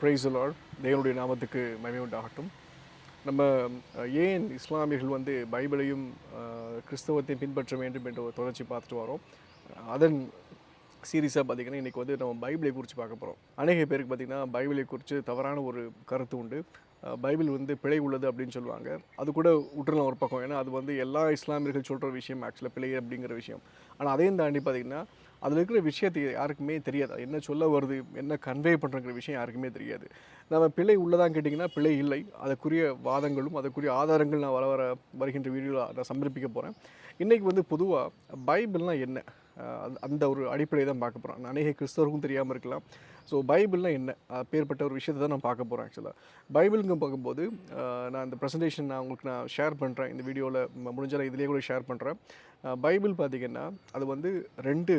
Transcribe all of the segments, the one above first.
Price Lord தேவனுடைய நாமத்துக்கு மகிமை உண்டாகட்டும். நம்ம ஏன் இஸ்லாமியர்கள் வந்து பைபிளையும் கிறிஸ்தவத்தையும் பின்பற்ற வேண்டும் என்ற ஒரு தொடர்ச்சி பார்த்துட்டு வரோம். அதன் சீரியஸாக பார்த்தீங்கன்னா இன்றைக்கி வந்து நம்ம பைபிளை குறித்து பார்க்க போகிறோம் அநேக பேருக்கு பார்த்திங்கன்னா பைபிளை குறித்து தவறான ஒரு கருத்து உண்டு. பைபிள் வந்து பிழை உள்ளது அப்படின்னு சொல்லுவாங்க. அது கூட விட்டுறலாம் ஒரு பக்கம். ஏன்னா அது வந்து எல்லா இஸ்லாமியர்கள் சொல்கிற விஷயம் ஆக்சுவலாக பிழை அப்படிங்கிற விஷயம். ஆனால் அதையும் தாண்டி பார்த்திங்கன்னா அதில் இருக்கிற விஷயத்தை யாருக்குமே தெரியாது. என்ன சொல்ல வருது என்ன கன்வே பண்ணுறங்கிற விஷயம் யாருக்குமே தெரியாது. நம்ம பிழை உள்ளதான் கேட்டிங்கன்னா பிழை இல்லை. அதற்குரிய வாதங்களும் அதற்குரிய ஆதாரங்கள் நான் வர வர வருகின்ற வீடியோவில் நான் சமர்ப்பிக்க போகிறேன் இன்றைக்கி வந்து பொதுவாக பைபிள்னால் என்ன? அந்த- அந்த ஒரு அடிப்படையை தான் பார்க்க போகிறோம் அநேக கிறிஸ்தவருக்கும் தெரியாமல் இருக்கலாம். ஸோ பைபிள்னால் என்ன? அப்பேற்பட்ட ஒரு விஷயத்தை தான் நான் பார்க்க போகிறேன் ஆக்சுவலாக பைபிளுங்க பார்க்கும்போது நான் இந்த ப்ரெசன்டேஷன் நான் உங்களுக்கு நான் ஷேர் பண்ணுறேன் இந்த வீடியோவில் முடிஞ்சால் இதிலேயே கூட ஷேர் பண்ணுறேன் பைபிள் பார்த்திங்கன்னா அது வந்து ரெண்டு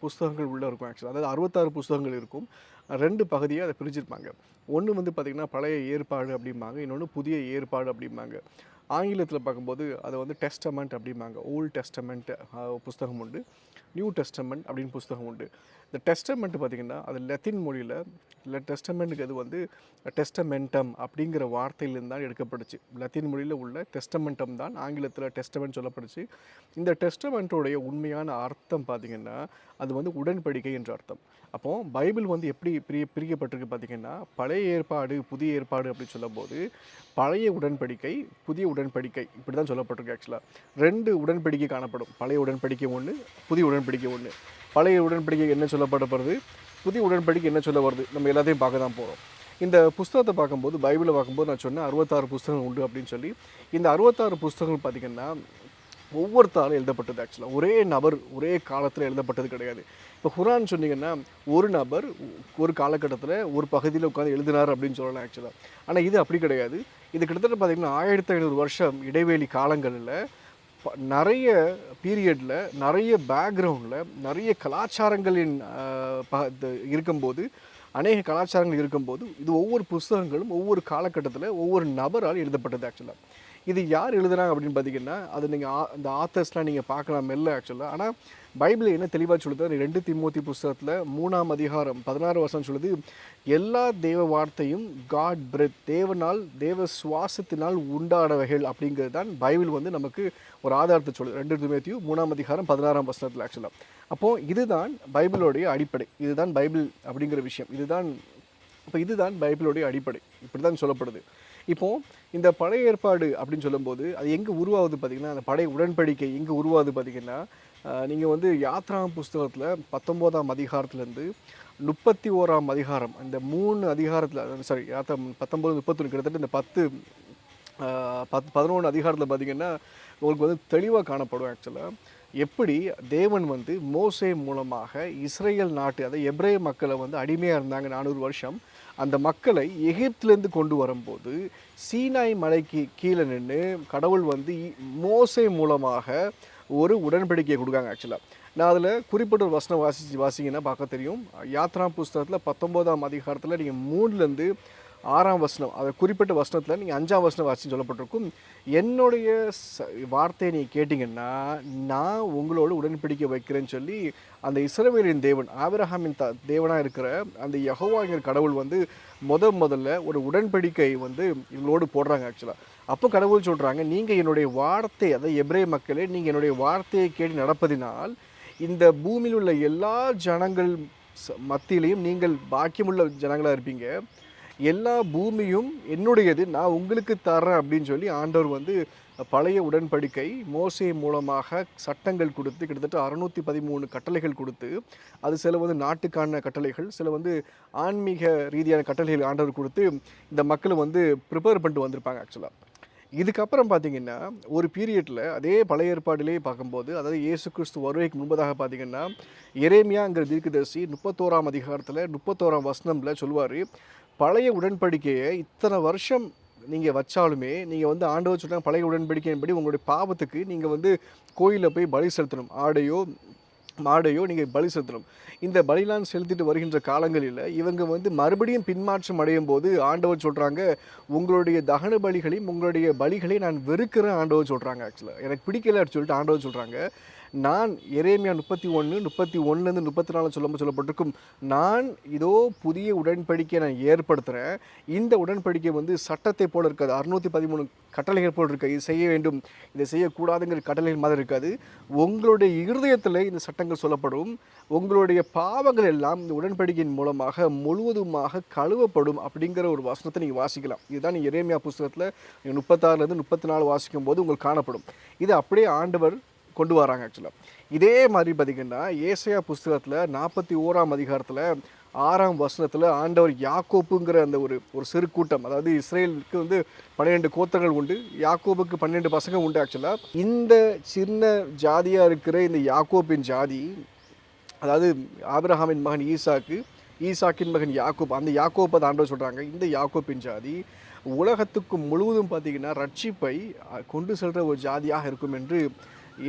புஸ்தகங்கள் உள்ளே இருக்கும் ஆக்சுவலாக அதாவது அறுபத்தாறு புஸ்தகங்கள் இருக்கும். ரெண்டு பகுதியாக அதை பிரிச்சிருப்பாங்க. ஒன்று வந்து பார்த்திங்கன்னா பழைய ஏற்பாடு அப்படிம்பாங்க. இன்னொன்று புதிய ஏற்பாடு அப்படிம்பாங்க. ஆங்கிலத்தில் பார்க்கும்போது அதை வந்து டெஸ்டமெண்ட் அப்படிம்பாங்க. ஓல்டு டெஸ்டமெண்ட் புஸ்தகம் உண்டு. நியூ டெஸ்டமெண்ட் அப்படின்னு புஸ்தகம் உண்டு. இந்த டெஸ்டமெண்ட் பார்த்திங்கன்னா அது லத்தின் மொழியில் இல்லை டெஸ்டமெண்ட்டுக்கு அது வந்து டெஸ்டமெண்டம் அப்படிங்கிற வார்த்தையிலிருந்து தான் எடுக்கப்பட்டுச்சு லத்தீன் மொழியில் உள்ள டெஸ்டமெண்டம் தான் ஆங்கிலத்தில் டெஸ்டமெண்ட் சொல்லப்படுச்சு. இந்த டெஸ்டமெண்ட்டோடைய உண்மையான அர்த்தம் பார்த்திங்கன்னா அது வந்து உடன்படிக்கை என்ற அர்த்தம். அப்போ பைபிள் வந்து எப்படி பிரிய பிரிக்கப்பட்டிருக்கு பார்த்திங்கன்னா பழைய ஏற்பாடு புதிய ஏற்பாடு அப்படின்னு சொல்லும்போது பழைய உடன்படிக்கை புதிய உடன்படிக்கை இப்படி தான் சொல்லப்பட்டிருக்கு ஆக்சுவலாக ரெண்டு உடன்படிக்கை காணப்படும். பழைய உடன்படிக்கை ஒன்று புதிய உடன்படிக்கை ஒன்று பழைய உடன்படிக்கை என்ன சொல்லப்படப்படுது? புதிய உடன்படிக்கை என்ன சொல்ல வருது? நம்ம எல்லாத்தையும் பார்க்க தான் போகிறோம் இந்த புஸ்தகத்தை பார்க்கும்போது பைபிளை பார்க்கும்போது நான் சொன்னேன் அறுபத்தாறு புஸ்தகங்கள் உண்டு அப்படின்னு சொல்லி இந்த அறுபத்தாறு புஸ்தகங்கள் பார்த்திங்கன்னா ஒவ்வொருத்தாலும் எழுதப்பட்டது ஆக்சுவலாக ஒரே நபர் ஒரே காலத்தில் எழுதப்பட்டது கிடையாது. இப்போ குரான் சொன்னீங்கன்னா ஒரு நபர் ஒரு காலகட்டத்தில் ஒரு பகுதியில் உட்காந்து எழுதினார் அப்படின்னு சொல்லலாம் ஆக்சுவலாக ஆனால் இது அப்படி கிடையாது. இது கிட்டத்தட்ட பார்த்திங்கன்னா ஆயிரத்தி ஐநூறு வருஷம் இடைவெளி காலங்களில் நிறைய பீரியடில் நிறைய பேக்ரவுண்டில் நிறைய கலாச்சாரங்களின் ப- இருக்கும்போது அநேக கலாச்சாரங்கள் இருக்கும்போது இது ஒவ்வொரு புஸ்தகங்களும் ஒவ்வொரு காலகட்டத்தில் ஒவ்வொரு நபரால் எழுதப்பட்டது ஆக்சுவலாக இது யார் எழுதுனாங்க அப்படின்னு பார்த்தீங்கன்னா அது நீங்கள் அந்த ஆத்தர்ஸ்லாம் நீங்கள் பார்க்கலாம் மெல்ல ஆக்சுவலாக ஆனால் பைபிள் என்ன தெளிவாக சொல்லுது? ரெண்டு திமுத்தி புஸ்தகத்தில் மூணாம் அதிகாரம் பதினாறு வருஷம் சொல்லுது எல்லா தேவ வார்த்தையும் காட் பிரெத் தேவனால் தேவ சுவாசத்தினால் உண்டானவைகள். அப்படிங்கிறது தான் பைபிள் வந்து நமக்கு ஒரு ஆதாரத்தை சொல்லுது. ரெண்டு திமுத்தியும் மூணாம் அதிகாரம் பதினாறாம் வசனத்தில் ஆக்சுவலாக அப்போது இதுதான் பைபிளோடைய அடிப்படை. இதுதான் பைபிள் அப்படிங்கிற விஷயம். இதுதான் இப்போ இதுதான் பைபிளுடைய அடிப்படை. இப்படி தான் சொல்லப்படுது. இப்போது இந்த பழைய ஏற்பாடு அப்படின்னு சொல்லும்போது அது எங்கே உருவாகுது பார்த்தீங்கன்னா அந்த பழைய உடன்படிக்கை எங்கே உருவாகுது பார்த்தீங்கன்னா நீங்கள் வந்து யாத்ரா புஸ்தகத்தில் பத்தொம்போதாம் அதிகாரத்துலேருந்து முப்பத்தி ஓராம் அதிகாரம் இந்த மூணு அதிகாரத்தில் சாரி யாத்திரா பத்தொம்போது முப்பத்தொன்று கிட்டத்தட்ட இந்த பத்து பத் பதினொன்று அதிகாரத்தில் பார்த்தீங்கன்னா உங்களுக்கு வந்து தெளிவாக காணப்படும் ஆக்சுவலாக எப்படி தேவன் வந்து மோசே மூலமாக இஸ்ரேல் நாட்டு அதாவது எப்ரே மக்களை வந்து அடிமையாக இருந்தாங்க நானூறு வருஷம் அந்த மக்களை எகிப்திலேருந்து கொண்டு வரும்போது சீனாய் மலைக்கு கீழே நின்று கடவுள் வந்து மோசை மூலமாக ஒரு உடன்படிக்கையை கொடுக்காங்க ஆக்சுவலாக நான் அதில் குறிப்பிட்ட ஒரு வசனம் வாசிச்சு வாசிங்கன்னா பார்க்க தெரியும். யாத்ரா புஸ்தகத்தில் பத்தொம்போதாம் அதிகாரத்தில் நீங்கள் மூணுலேருந்து ஆறாம் வசனம் அதை குறிப்பிட்ட வசனத்தில் நீங்கள் அஞ்சாம் வசனம் வாசி சொல்லப்பட்டிருக்கும். என்னுடைய ச வார்த்தையை நீங்கள் கேட்டிங்கன்னா நான் உங்களோட உடன்படிக்கை வைக்கிறேன்னு சொல்லி அந்த இஸ்ரவேலின் தேவன் ஆபிரஹாமின் த தேவனாக இருக்கிற அந்த யகோவாங்கிற கடவுள் வந்து முத முதல்ல ஒரு உடன்படிக்கை வந்து இவங்களோடு போடுறாங்க ஆக்சுவலாக அப்போ கடவுள் சொல்கிறாங்க நீங்கள் என்னுடைய வார்த்தை அதாவது எப்ரே மக்களே நீங்கள் என்னுடைய வார்த்தையை கேட்டு நடப்பதினால் இந்த பூமியில் உள்ள எல்லா ஜனங்கள் மத்தியிலையும் நீங்கள் பாக்கியமுள்ள ஜனங்களாக இருப்பீங்க. எல்லா பூமியும் என்னுடையது நான் உங்களுக்கு தர்றேன் அப்படின்னு சொல்லி ஆண்டவர் வந்து பழைய உடன்படிக்கை மோசை மூலமாக சட்டங்கள் கொடுத்து கிட்டத்தட்ட அறுநூற்றி பதிமூணு கட்டளைகள் கொடுத்து அது சில வந்து நாட்டுக்கான கட்டளைகள் சில வந்து ஆன்மீக ரீதியான கட்டளைகள் ஆண்டவர் கொடுத்து இந்த மக்களை வந்து ப்ரிப்பேர் பண்ணிட்டு வந்திருப்பாங்க ஆக்சுவலாக இதுக்கப்புறம் பார்த்தீங்கன்னா ஒரு பீரியடில் அதே பழைய ஏற்பாடிலே பார்க்கும்போது அதாவது இயேசு கிறிஸ்து வருகைக்கு முன்பதாக பார்த்தீங்கன்னா எரேமியாங்கிற தீர்க்கதரிசி முப்பத்தோராம் அதிகாரத்தில் முப்பத்தோராம் வசனம்ல சொல்லுவார் பழைய உடன்படிக்கையை இத்தனை வருஷம் நீங்கள் வச்சாலுமே நீங்கள் வந்து ஆண்டவர் சொல்கிறாங்க பழைய உடன்படிக்கையின்படி உங்களுடைய பாவத்துக்கு நீங்கள் வந்து கோயிலில் போய் பலி செலுத்தணும். ஆடையோ மாடையோ நீங்கள் பலி செலுத்தணும். இந்த பலிலாம் செலுத்திட்டு வருகின்ற காலங்களில் இவங்க வந்து மறுபடியும் பின்மாற்றம் அடையும் போது ஆண்டவர் சொல்கிறாங்க உங்களுடைய தகன பலிகளையும் உங்களுடைய பலிகளை நான் வெறுக்கிறேன் ஆண்டவர் சொல்கிறாங்க ஆக்சுவலாக எனக்கு பிடிக்கல அப்படின்னு சொல்லிட்டு ஆண்டவர் சொல்கிறாங்க நான் எரேமியா முப்பத்தி ஒன்று முப்பத்தி ஒன்றுலேருந்து முப்பத்தி நாலு சொல்லும் சொல்லப்பட்டிருக்கும். நான் இதோ புதிய உடன்படிக்கையை நான் ஏற்படுத்துகிறேன் இந்த உடன்படிக்கை வந்து சட்டத்தை போல இருக்காது. அறுநூற்றி பதிமூணு கட்டளைகள் போல் இருக்க. இது செய்ய வேண்டும். இதை செய்யக்கூடாதுங்கிற கட்டளைகள் மாதிரி இருக்காது. உங்களுடைய இருதயத்தில் இந்த சட்டங்கள் சொல்லப்படும். உங்களுடைய பாவங்கள் எல்லாம் இந்த உடன்படிக்கையின் மூலமாக முழுவதுமாக கழுவப்படும் அப்படிங்கிற ஒரு வசனத்தை நீங்கள் வாசிக்கலாம். இதுதான் எரேமியா புஸ்தகத்தில் முப்பத்தாறுலேருந்து முப்பத்தி நாலு வாசிக்கும் போது உங்களுக்கு காணப்படும். இது அப்படியே ஆண்டவர் கொண்டு வராங்க ஆக்சுவலாக இதே மாதிரி பார்த்திங்கன்னா ஏசையா புஸ்தகத்தில் நாற்பத்தி ஓராம் அதிகாரத்தில் ஆறாம் வசனத்தில் ஆண்டவர் யாக்கோப்புங்கிற அந்த ஒரு ஒரு சிறு கூட்டம் அதாவது இஸ்ரேலுக்கு வந்து பன்னிரெண்டு கோத்தர்கள் உண்டு யாக்கோபுக்கு பன்னெண்டு பசங்க உண்டு ஆக்சுவலாக இந்த சின்ன ஜாதியாக இருக்கிற இந்த யாக்கோப்பின் ஜாதி அதாவது ஆபிரஹாமின் மகன் ஈசாக்கு ஈசாக்கின் மகன் யாக்கோப் அந்த யாக்கோப்பை தான் ஆண்டவர் சொல்கிறாங்க இந்த யாக்கோப்பின் ஜாதி உலகத்துக்கு முழுவதும் பார்த்திங்கன்னா ரட்சிப்பை கொண்டு செல்கிற ஒரு ஜாதியாக இருக்கும் என்று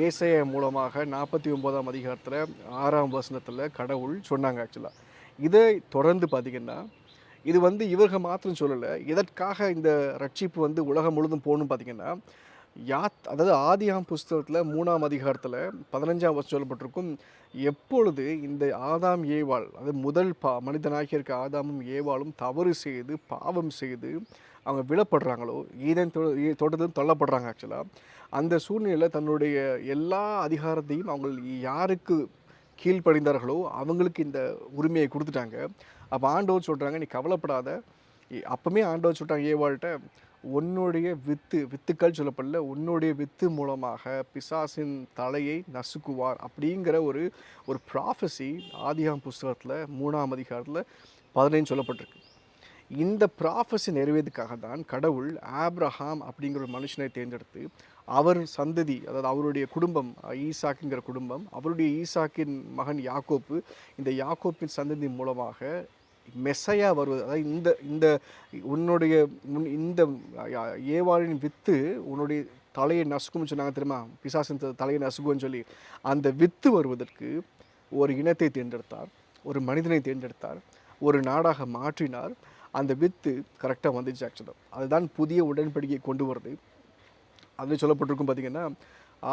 ஏசைய மூலமாக நாற்பத்தி ஒம்போதாம் அதிகாரத்தில் ஆறாம் வசனத்தில் கடவுள் சொன்னாங்க ஆக்சுவலாக இதை தொடர்ந்து பார்த்திங்கன்னா இது வந்து இவர்கள் மாத்திரம் சொல்லலை இதற்காக இந்த ரட்சிப்பு வந்து உலகம் முழுதும் போகணும் பார்த்திங்கன்னா யாத் அதாவது ஆதியாம் புஸ்தகத்தில் மூணாம் அதிகாரத்தில் பதினஞ்சாம் வருஷம் சொல்லப்பட்டிருக்கும் எப்பொழுது இந்த ஆதாம் ஏவாள் அது முதல் பா மனிதனாகி இருக்க ஆதாமும் ஏவாளும் தவறு செய்து பாவம் செய்து அவங்க விழப்படுறாங்களோ ஈதன் தோட்டத்தில் தள்ளப்படுறாங்க ஆக்சுவலாக அந்த சூழ்நிலையில் தன்னுடைய எல்லா அதிகாரத்தையும் அவங்க யாருக்கு கீழ்ப்படிந்தார்களோ அவங்களுக்கு இந்த உரிமையை கொடுத்துட்டாங்க. அப்போ ஆண்டவர் சொல்கிறாங்க நீ கவலைப்படாத. இ- அப்பவுமே ஆண்டவர் சொல்கிறாங்க ஏவாள்கிட்ட உன்னுடைய வித்து வித்துக்கள் சொல்லப்படல உன்னுடைய வித்து மூலமாக பிசாசின் தலையை நசுக்குவார். அப்படிங்கிற ஒரு ஒரு ப்ராஃபஸி ஆதியாம் புஸ்தகத்தில் மூணாம் அதிகாரத்தில் பதினைந்து சொல்லப்பட்டிருக்கு. இந்த ப்ராஃபஸை நிறைவேறதுக்காக தான் கடவுள் ஆப்ரஹாம் அப்படிங்கிற ஒரு மனுஷனை தேர்ந்தெடுத்து அவர் சந்ததி அதாவது அவருடைய குடும்பம் ஈசாக்குங்கிற குடும்பம் அவருடைய ஈசாக்கின் மகன் யாக்கோப்பு இந்த யாக்கோப்பின் சந்ததி மூலமாக மெசையா வருவது அதாவது இந்த இந்த உன்னுடைய முன் இந்த ஏவாளின் வித்து உன்னுடைய தலையை நசுக்கும்னு சொன்னாங்க தெரியுமா? பிசாசின் தலையை நசுக்கும்னு சொல்லி. அந்த வித்து வருவதற்கு ஒரு இனத்தை தேர்ந்தெடுத்தார் ஒரு மனிதனை தேர்ந்தெடுத்தார் ஒரு நாடாக மாற்றினார். அந்த வித்து கரெக்டாக வந்துச்சு ஆக்சுவலாக அதுதான் புதிய உடன்படிக்கை கொண்டு வருது. அதில் சொல்லப்பட்டிருக்கும் பார்த்தீங்கன்னா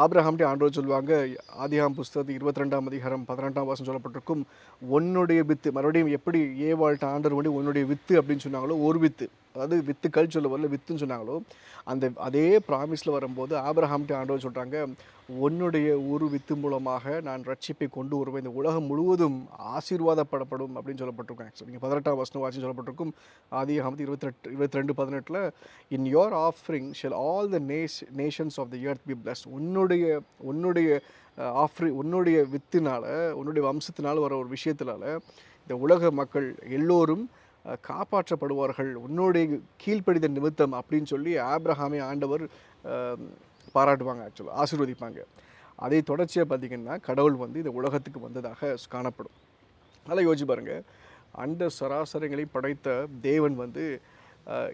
ஆப்ரஹாம்டே ஆண்டோர் சொல்லுவாங்க ஆதிஹாம் புஸ்தகத்து இருபத்தி ரெண்டாம் அதிகாரம் பதினெட்டாம் வாசம் சொல்லப்பட்டிருக்கும் உன்னுடைய வித்து மறுபடியும் எப்படி ஏவாள்கிட்ட ஆண்டவர் வந்து உன்னுடைய வித்து அப்படின்னு சொன்னாங்களோ ஒரு வித்து. அதாவது வித்து சொல்ல வரல வித்துன்னு சொன்னாங்களோ அந்த அதே ப்ராமிஸில் வரும்போது ஆபிரஹாம்டே ஆண்டவர் சொல்கிறாங்க உன்னுடைய ஒரு வித்து மூலமாக நான் ரட்சிப்பை கொண்டு வருவேன். இந்த உலகம் முழுவதும் ஆசீர்வாதப்படப்படும். அப்படின்னு சொல்லப்பட்டிருக்கேன் ஆக்சுவலி நீங்கள் பதினெட்டாம் வசனம் வாசி சொல்லப்பட்டிருக்கும் ஆதி அகமது இருபத்தெட்டு இருபத்தி ரெண்டு பதினெட்டில் in your offspring shall all the na nations of the earth be bless உன்னுடைய உன்னுடைய ஆஃப்ரி உன்னுடைய வித்தினால உன்னுடைய வம்சத்தினால் வர ஒரு விஷயத்தினால இந்த உலக மக்கள் எல்லோரும் காப்பாற்றப்படுவார்கள். உன்னுடைய கீழ்ப்படித நிமித்தம் அப்படின்னு சொல்லி ஆப்ரஹாமை ஆண்டவர் பாராட்டுவாங்க ஆக்சுவலாக ஆசீர்வதிப்பாங்க. அதை தொடர்ச்சியாக பார்த்திங்கன்னா கடவுள் வந்து இந்த உலகத்துக்கு வந்ததாக காணப்படும். நல்லா யோசிச்சு பாருங்க. அண்ட சராசரங்களை படைத்த தேவன் வந்து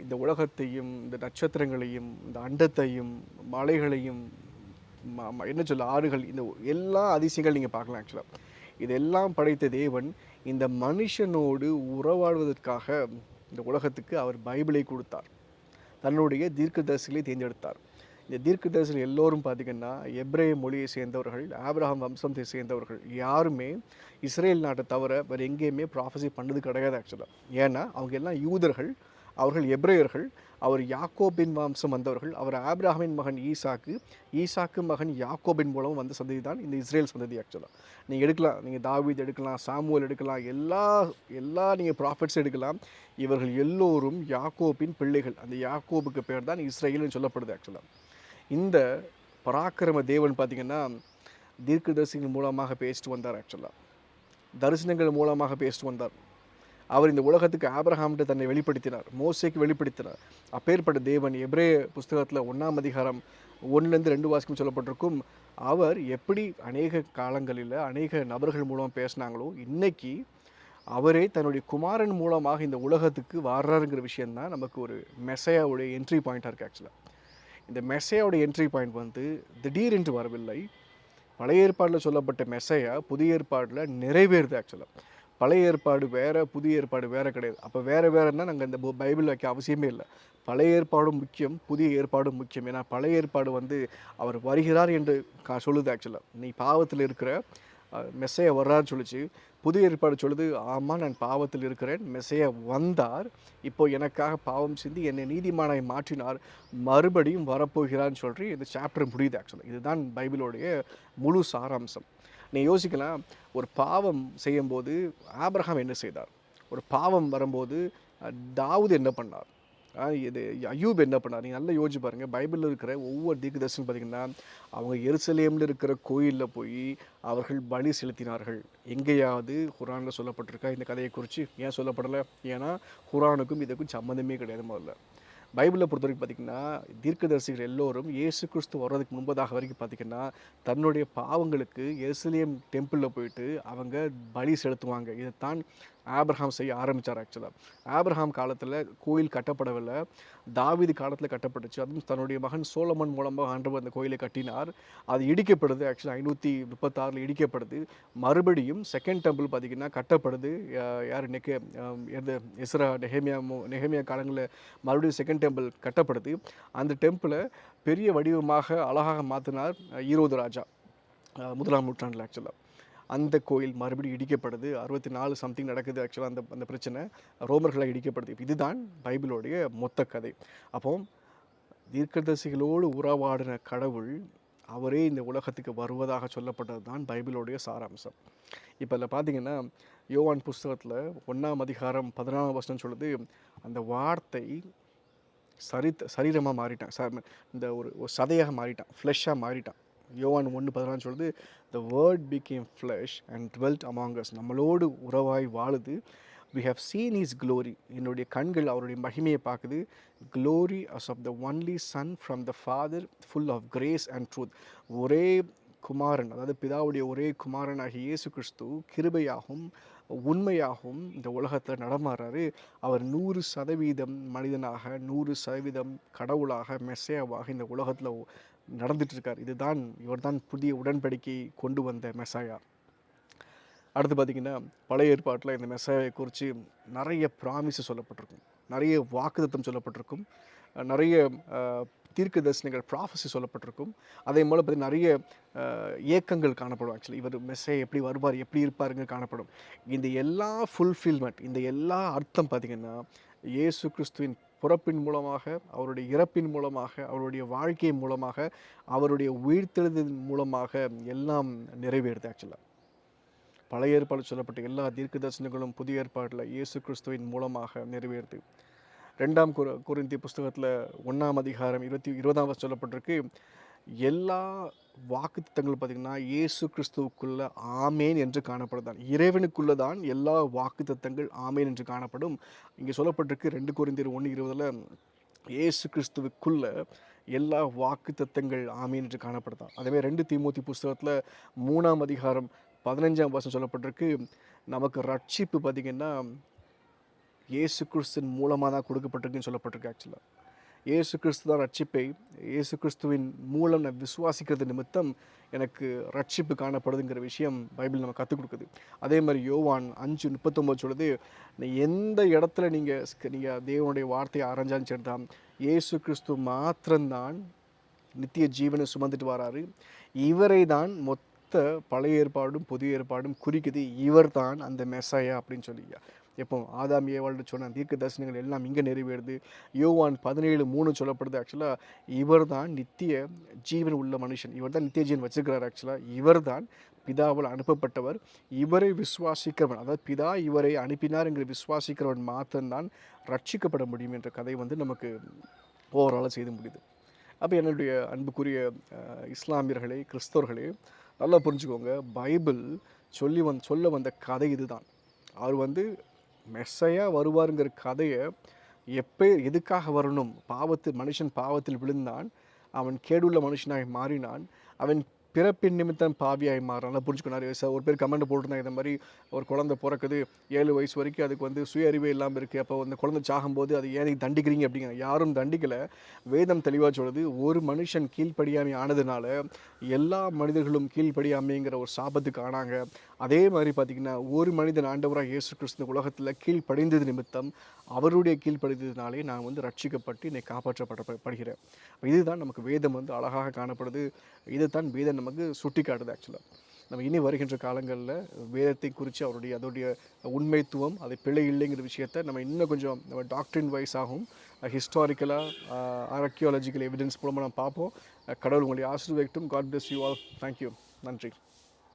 இந்த உலகத்தையும் இந்த நட்சத்திரங்களையும் இந்த அண்டத்தையும் மலைகளையும் ம- ம- என்ன சொல்ல ஆறுகள் இந்த எல்லா அதிசயங்கள் நீங்கள் பார்க்கலாம் ஆக்சுவலாக இதெல்லாம் படைத்த தேவன் இந்த மனுஷனோடு உறவாடுவதற்காக இந்த உலகத்துக்கு அவர் பைபிளை கொடுத்தார். தன்னுடைய தீர்க்கதரிசிகளை தேர்ந்தெடுத்தார். இந்த தீர்க்கதரிசிகள் எல்லோரும் பார்த்திங்கன்னா எப்ரே மொழியை சேர்ந்தவர்கள் ஆப்ரஹாம் வம்சத்தை சேர்ந்தவர்கள். யாருமே இஸ்ரேல் நாட்டை தவிர வேறு எங்கேயுமே ப்ராஃபஸி பண்ணது கிடையாது ஆக்சுவலாக ஏன்னா அவங்க எல்லாம் யூதர்கள் அவர்கள் எப்ரேயர்கள். அவர் யாக்கோபின் வம்சம் வந்தவர்கள். அவர் ஆபிரகாமின் மகன் ஈசாக்கு. ஈசாக்கு மகன் யாக்கோபின் மூலம் வந்த சந்ததி தான் இந்த இஸ்ரேல் சந்ததி ஆக்சுவலாக நீங்கள் எடுக்கலாம். நீங்கள் தாவீத் எடுக்கலாம் சாமுவல் எடுக்கலாம் எல்லா எல்லா நீங்கள் ப்ராஃபிட்ஸ் எடுக்கலாம். இவர்கள் எல்லோரும் யாக்கோபின் பிள்ளைகள். அந்த யாக்கோபுக்கு பேர் தான் இஸ்ரேல்னு சொல்லப்படுது ஆக்சுவலாக இந்த பராக்கிரம தேவன் பார்த்தீங்கன்னா தீர்க்கதரிசிகள் மூலமாக பேசிட்டு வந்தார் ஆக்சுவலாக தரிசனங்கள் மூலமாக பேசிட்டு வந்தார். அவர் இந்த உலகத்துக்கு ஆபிரஹாம்கிட்ட தன்னை வெளிப்படுத்தினார். மோசைக்கு வெளிப்படுத்தினார். அப்பேற்பட்ட தேவன் எப்ரே புஸ்தகத்தில் ஒன்றாம் அதிகாரம் ஒன்றுலேருந்து ரெண்டு வாசிக்கும் சொல்லப்பட்டிருக்கும். அவர் எப்படி அநேக காலங்களில் அநேக நபர்கள் மூலம் பேசினாங்களோ இன்றைக்கி அவரே தன்னுடைய குமாரன் மூலமாக இந்த உலகத்துக்கு வர்றாருங்கிற விஷயந்தான் நமக்கு ஒரு மெசையாவுடைய என்ட்ரி பாயிண்ட்டாக இருக்குது ஆக்சுவலாக இந்த மெசையாவுடைய என்ட்ரி பாயிண்ட் வந்து திடீரென்று வரவில்லை. பழைய ஏற்பாட்டில் சொல்லப்பட்ட மெசையா புதிய ஏற்பாடில் நிறைவேறுது ஆக்சுவலாக பழைய ஏற்பாடு வேறு புதிய ஏற்பாடு வேறு கிடையாது. அப்போ வேறு வேறுனா நாங்கள் இந்த பைபிள் வைக்க அவசியமே இல்லை. பழைய ஏற்பாடும் முக்கியம் புதிய ஏற்பாடும் முக்கியம். ஏன்னா பழைய ஏற்பாடு வந்து அவர் வருகிறார் என்று கா சொல்லுது ஆக்சுவலாக நீ பாவத்தில் இருக்கிற மெஸ்ஸையை வர்றார்னு சொல்லிச்சு. புதிய ஏற்பாடு சொல்லுது ஆமாம் நான் பாவத்தில் இருக்கிறேன். மெஸ்ஸைய வந்தார். இப்போ எனக்காக பாவம் சிந்தி என்னை நீதிமானை மாற்றினார். மறுபடியும் வரப்போகிறான்னு சொல்லி இந்த சாப்டர் முடியுது ஆக்சுவலாக இதுதான் பைபிளோடைய முழு சாராம்சம். நீ யோசிக்கலாம் ஒரு பாவம் செய்யும்போது ஆப்ரஹாம் என்ன செய்தார்? ஒரு பாவம் வரும்போது தாவூது என்ன பண்ணார்? இது அயூப் என்ன பண்ணார்? நீங்கள் நல்லா யோசிச்சு பாருங்கள் பைபிளில் இருக்கிற ஒவ்வொரு தீர்க்கதர்சனம் பார்த்தீங்கன்னா அவங்க எருசலேமில் இருக்கிற கோயிலில் போய் அவர்கள் பலி செலுத்தினார்கள். எங்கேயாவது குரானில் சொல்லப்பட்டிருக்கா இந்த கதையை குறித்து ஏன் சொல்லப்படலை? ஏன்னா குரானுக்கும் இதுக்கும் சம்மந்தமே கிடையாது முதல்ல. பைபிளை பொறுத்த வரைக்கும் பார்த்திங்கன்னா தீர்க்கதரிசிகள் எல்லோரும் இயேசு கிறிஸ்து வர்றதுக்கு முன்பதாக வரைக்கும் பார்த்திங்கன்னா தன்னுடைய பாவங்களுக்கு எருசலேம் டெம்பிளில் போயிட்டு அவங்க பலி செலுத்துவாங்க. இதைத்தான் ஆப்ரஹாம் செய்ய ஆரம்பித்தார் ஆக்சுவலாக ஆப்ரஹாம் காலத்தில் கோயில் கட்டப்படவில்லை. தாவீது காலத்தில் கட்டப்பட்டுச்சு. அதுவும் தன்னுடைய மகன் சோழமன் மூலமாக ஆண்டவர் அந்த கோயிலை கட்டினார். அது இடிக்கப்படுது. ஆக்சுவலாக ஐநூற்றி முப்பத்தாறில் இடிக்கப்படுது. மறுபடியும் செகண்ட் டெம்பிள் பார்த்திங்கன்னா கட்டப்படுது. யார்? நெக்கே எது? இஸ்ரா நெஹேமியா நெஹேமியா காலங்களில் மறுபடியும் செகண்ட் டெம்பிள் கட்டப்படுது. அந்த டெம்பிளை பெரிய வடிவமாக அழகாக மாற்றினார் ஈரோது ராஜா முதலாம் நூற்றாண்டில் ஆக்சுவலாக அந்த கோயில் மறுபடியும் இடிக்கப்படுது. அறுபத்தி நாலு சம்திங் நடக்குது ஆக்சுவலாக அந்த அந்த பிரச்சனை. ரோமர்களால் இடிக்கப்படுது. இதுதான் பைபிளோடைய மொத்த கதை. அப்போ தீர்க்கதரிசிகளோடு உறவாடின கடவுள் அவரே இந்த உலகத்துக்கு வருவதாக சொல்லப்பட்டது தான் பைபிளோடைய சாராம்சம். இப்போ இதில் பார்த்தீங்கன்னா யோவான் புஸ்தகத்தில் ஒன்றாம் அதிகாரம் பதினாலாம் வசனம் சொல்லுது அந்த வார்த்தை சரித் சரீரமாக மாறிட்டான். ச இந்த ஒரு ஒரு சதையாக மாறிட்டான். ஃப்ளெஷ்ஷாக மாறிட்டான். யோவான் ஒன்று பதினாலு சொல்லுது the word became flesh and dwelt among us நம்மளோடு உறவாய் வாழுது. We have seen his glory என்னுடைய கண்கள் அவருடைய மகிமையை பார்க்குது. Glory as of the only son from the father full of grace and truth ஒரே குமாரன் அதாவது பிதாவுடைய ஒரே குமாரனாகிய இயேசு கிறிஸ்து கிருபையாகவும் உண்மையாகவும் இந்த உலகத்தில் நடமாறாரு அவர் நூறு சதவீதம் மனிதனாக நூறு சதவீதம் கடவுளாக மெசேவாக இந்த உலகத்தில் நடந்துட்டுருக்கார். இருக்கார் இதுதான் இவர்தான் புதிய உடன்படிக்கை கொண்டு வந்த மெசாயா. அடுத்து பார்த்தீங்கன்னா பழைய ஏற்பாட்டில் இந்த மெசாயை குறித்து நிறைய ப்ராமிஸ் சொல்லப்பட்டிருக்கும். நிறைய வாக்குதத்தம் சொல்லப்பட்டிருக்கும். நிறைய தீர்க்க தரிசனங்கள் ப்ராஃபஸி சொல்லப்பட்டிருக்கும். அதே போல் பார்த்தீங்கன்னா நிறைய இயக்கங்கள் ஏக்கங்கள் காணப்படும் ஆக்சுவலி இவர் மெஸ்ஸை எப்படி வருவார் எப்படி இருப்பாருங்க காணப்படும். இந்த எல்லா ஃபுல்ஃபில்மெண்ட் இந்த எல்லா அர்த்தம் பார்த்திங்கன்னா இயேசு கிறிஸ்துவின் பிறப்பின் மூலமாக அவருடைய இறப்பின் மூலமாக அவருடைய வாழ்க்கை மூலமாக அவருடைய உயிர்த்தெழுதின் மூலமாக எல்லாம் நிறைவேறுது ஆக்சுவலாக பழைய ஏற்பாடு சொல்லப்பட்ட எல்லா தீர்க்க தரிசனங்களும் புதிய ஏற்பாட்டில் இயேசு கிறிஸ்துவின் மூலமாக நிறைவேறுது. ரெண்டாம் குரு குறிந்தி புஸ்தகத்தில் ஒன்றாம் அதிகாரம் இருபத்தி இருபதாம் வருஷம் சொல்லப்பட்டிருக்கு எல்லா வாக்குத்தத்தங்களும் பார்த்திங்கன்னா இயேசு கிறிஸ்துவுக்குள்ள ஆமேன் என்று காணப்படுதான். இறைவனுக்குள்ளே தான் எல்லா வாக்குத்தத்தங்கள் ஆமேன் என்று காணப்படும். இங்கே சொல்லப்பட்டிருக்கு ரெண்டு குறைந்தர் ஒன்று இருபதில் இயேசு கிறிஸ்துவுக்குள்ள எல்லா வாக்கு தத்தங்கள் ஆமேன் என்று காணப்படுதான். அதேமாதிரி ரெண்டு தீமூத்தி புஸ்தகத்தில் மூணாம் அதிகாரம் பதினஞ்சாம் வருஷம் சொல்லப்பட்டிருக்கு. நமக்கு ரட்சிப்பு பார்த்திங்கன்னா இயேசு கிறிஸ்தின் மூலமாக தான் கொடுக்கப்பட்டிருக்குன்னு சொல்லப்பட்டிருக்கு ஆக்சுவலாக இயேசு கிறிஸ்து தான் ரட்சிப்பை இயேசு கிறிஸ்துவின் மூலம் நான் விசுவாசிக்கிறது நிமித்தம் எனக்கு ரட்சிப்பு காணப்படுதுங்கிற விஷயம் பைபிள் நம்ம கற்றுக் கொடுக்குது. அதே மாதிரி யோவான் அஞ்சு முப்பத்தொம்போது சொல்லுது எந்த இடத்துல நீங்கள் நீங்கள் தேவனுடைய வார்த்தையை ஆராய்ஞ்சாலும் சரி தான் இயேசு கிறிஸ்து மாத்திரம்தான் நித்திய ஜீவனை சுமந்துட்டு வராரு. இவரை தான் மொத்த பழைய ஏற்பாடும் புதிய ஏற்பாடும் குறிக்குது. இவர் தான் அந்த மெசையா அப்படின்னு சொல்லி எப்போ ஆதாம் ஏவாள்னு சொன்ன தீர்க்க தரிசனங்கள் எல்லாம் இங்கே நிறைவேறுது. யோவான் பதினேழு மூணு சொல்லப்படுது. ஆக்சுவலாக இவர் தான் நித்திய ஜீவன் உள்ள மனுஷன். இவர் தான் நித்திய ஜீவன் வச்சிருக்கிறார். ஆக்சுவலாக இவர் தான் பிதாவால் அனுப்பப்பட்டவர். இவரை விசுவாசிக்கிறவன் அதாவது பிதா இவரை அனுப்பினார் என்று விசுவாசிக்கிறவன் மாத்திரம்தான் ரட்சிக்கப்பட முடியும் என்ற கதை வந்து நமக்கு ஓவராலாக செய்து முடியுது. அப்போ என்னுடைய அன்புக்குரிய இஸ்லாமியர்களே கிறிஸ்தவர்களே நல்லா புரிஞ்சுக்கோங்க. பைபிள் சொல்லி வந் சொல்ல வந்த கதை இதுதான். அவர் வந்து மெஸ்ஸையாக வருவாருங்கிற கதையை எப்போ எதுக்காக வரணும்? பாவத்தில் மனுஷன் பாவத்தில் விழுந்தான். அவன் கேடுள்ள மனுஷனாய் மாறினான். அவன் பிறப்பின் நிமித்தம் பாவியாய் மாறான். புரிஞ்சுக்கணும். நிறைய ஒரு பேர் கமெண்ட் போட்டிருந்தாங்க. இந்த மாதிரி ஒரு குழந்தை பிறக்குது ஏழு வயசு வரைக்கும் அதுக்கு வந்து சுய அறிவே இல்லாமல் இருக்குது அப்போ அந்த குழந்தை சாகும்போது அது ஏன் தண்டிக்கிறீங்க அப்படிங்கிற யாரும் தண்டிக்கலை. வேதம் தெளிவாக சொல்லுது ஒரு மனுஷன் கீழ்ப்படியாமை ஆனதுனால எல்லா மனிதர்களும் கீழ்ப்படியாமைங்கிற ஒரு சாபத்துக்கு ஆனாங்க. அதே மாதிரி பார்த்திங்கன்னா ஒரு மனிதன் ஆண்டவராக இயேசு கிறிஸ்து உலகத்தில் கீழ்ப்படைந்தது நிமித்தம் அவருடைய கீழ்ப்படைந்ததுனாலே நான் வந்து ரட்சிக்கப்பட்டு என்னை காப்பாற்றப்பட படுகிறேன் இதுதான் நமக்கு வேதம் வந்து அழகாக காணப்படுது. இதைத்தான் வேதம் நமக்கு சுட்டி காட்டுது ஆக்சுவலாக நம்ம இனி வருகின்ற காலங்களில் வேதத்தை குறித்து அவருடைய அதோடைய உண்மைத்துவம் அது பிழை இல்லைங்கிற விஷயத்தை நம்ம இன்னும் கொஞ்சம் நம்ம டாக்டரின் வைஸ் ஆகும் ஹிஸ்டாரிக்கலாக ஆர்கியாலஜிக்கல் எவிடன்ஸ் மூலமாக நம்ம பார்ப்போம். கடவுள் உங்களை ஆசீர்வதிக்கட்டும். God bless you all thank you நன்றி.